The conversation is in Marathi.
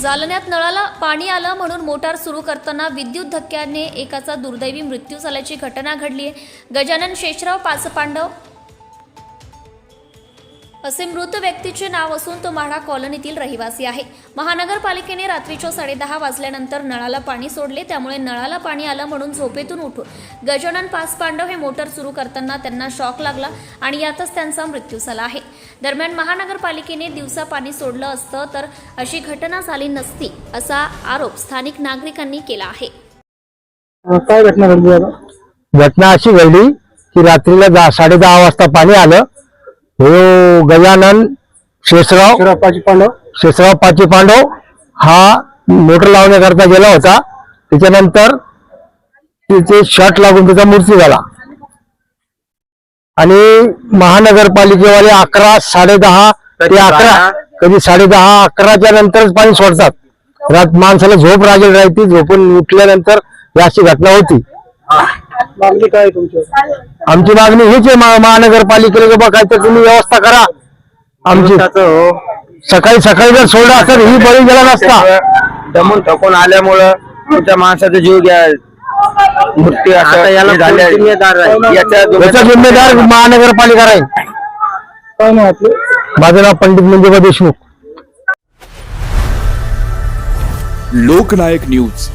जालन्यात नळाला पाणी आलं म्हणून मोटार सुरू करताना विद्युत धक्क्याने एकाचा दुर्दैवी मृत्यू झाल्याची घटना घडली आहे. गजानन शेषराव पाचपांडव असे मृत व्यक्तीचे नाव असून तो माढा कॉलनीतील रहिवासी आहे. महानगरपालिकेने रात्रीच्या साडेदहा वाजल्यानंतर नळाला पाणी सोडले. त्यामुळे नळाला पाणी आलं म्हणून झोपेतून उठून गजानन पाचपांडव हे मोटर सुरू करताना त्यांना शॉक लागला आणि यातच त्यांचा मृत्यू झाला आहे. दरम्यान महानगरपालिकेने दिवसा पाणी सोडलं असतं तर अशी घटना झाली नसती असा आरोप स्थानिक नागरिकांनी केला आहे. काय घटना घडली घटना अशी घडली की रात्रीला दहा साडे दहा वाजता पाणी आलं. हे गजानन शेषराव शिरापाची पांडव. शेषराव पाची पांडव हा मोटर लावण्याकरता गेला होता. त्याच्यानंतर तिथे शॉट लागून त्याचा मृत्यू झाला. आणि महानगरपालिकेवाले अकरा साडे दहा ते अकरा. कधी साडे दहा अकराच्या नंतरच पाणी सोडतात. रात माणसाला झोप राजेल राहते झोपून उठल्यानंतर ही अशी घटना होती. मागणी काय तुमची? आमची मागणी हीच आहे महा- महानगरपालिकेला की बा काहीतरी तुम्ही व्यवस्था करा. आमची सकाळी सकाळी जर सोडलं असतं ही बळी गेला नसता. दमून थकून आल्यामुळं तुमच्या माणसाचा जीव घ्या मृत्यू असं याला जिम्मेदार याच्या याचा जिम्मेदार महानगरपालिका राहील काय नाव आपलं माझं नाव पंडित मंजुबा देशमुख. लोकनायक न्यूज.